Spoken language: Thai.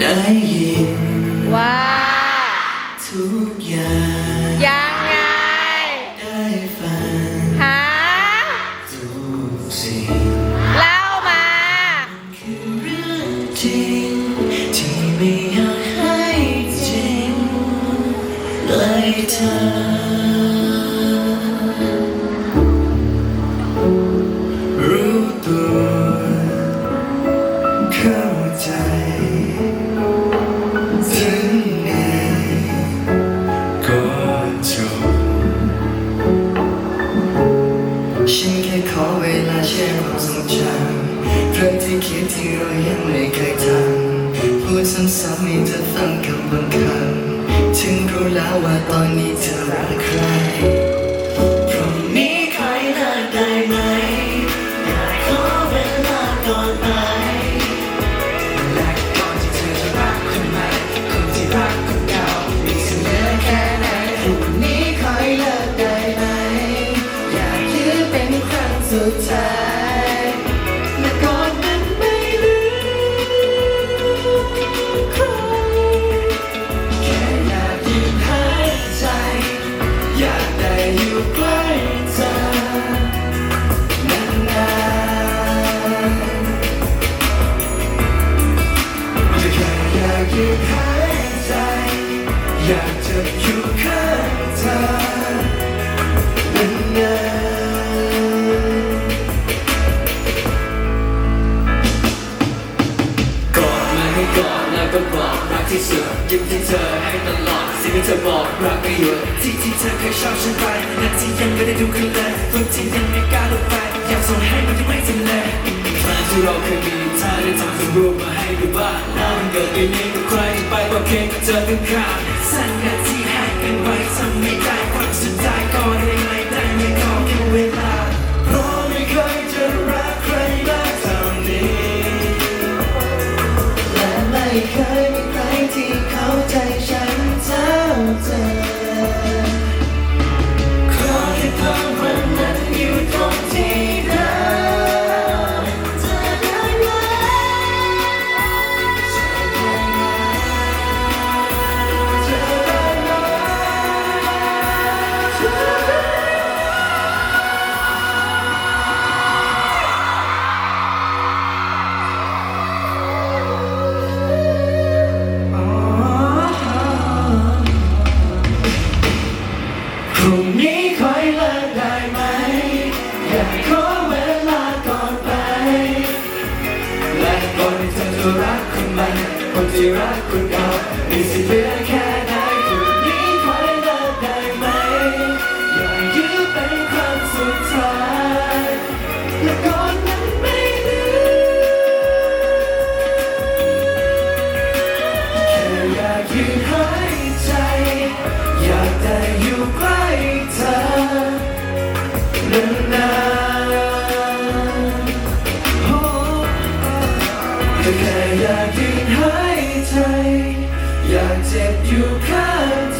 ได้ยินว่า ทุกอย่างยังไงได้ฟังหา ทุกสิ่ง เธอ รู้ตัวเข้าใจ ถึงไหนก็จบฉันแค่ขอเวลาแช่ความทรงจำเรื่องที่คิดที่เรายังไม่เคยทำพูดซ้ำๆให้เธอฟังคำบางคำ ถึงรู้แล้วว่าตอนนี้เธอรักใครพรุ่งนี้ใครเลิกได้ไหมอยากขอเวลาก่อนไปและก่อนที่เธอจะรักคนใหม่คนที่รักคนเก่ามีเสมอแค่ไหนพรุ่งนี้ใครเลิกได้ไหมอยากยืนเป็นครั้งสุดท้าย จะอยู่ข้างเธอนานๆกอดมาให้กอดแล้วก็บอกรักที่สุดยิ้มที่เธอให้ตลอดสิ่งที่เธอบอกรักไม่หยุดที่ที่เธอเคยชอบฉันไปและที่ยังไม่ได้ดูคืนเลยคนที่ยังไม่กล้าลงไปอยากส่งให้มันที่ไม่ถึงเลยแฟนที่เราเคยมีเธอได้ทำสรูปมาให้ดูบ้างแล้วมันเกิดไปีนี้กับใครไปบอกเคกับเธอถึงข้างสัญญาที่ให้กัน ที่รักคนเก่ามีสิทธิ์เหลือแค่ไหนพรุ่งนี้คอยเลิกได้ไหมอยากยื้อเป็นครั้งสุดท้ายและก่อนนั้นไม่ลืมแค่อยากยืนหายใจ อยากได้อยู่ใกล้เธอนานๆโอ้แค่อยากยืนหาย ใจ อยากเจ็บอยู่ข้าง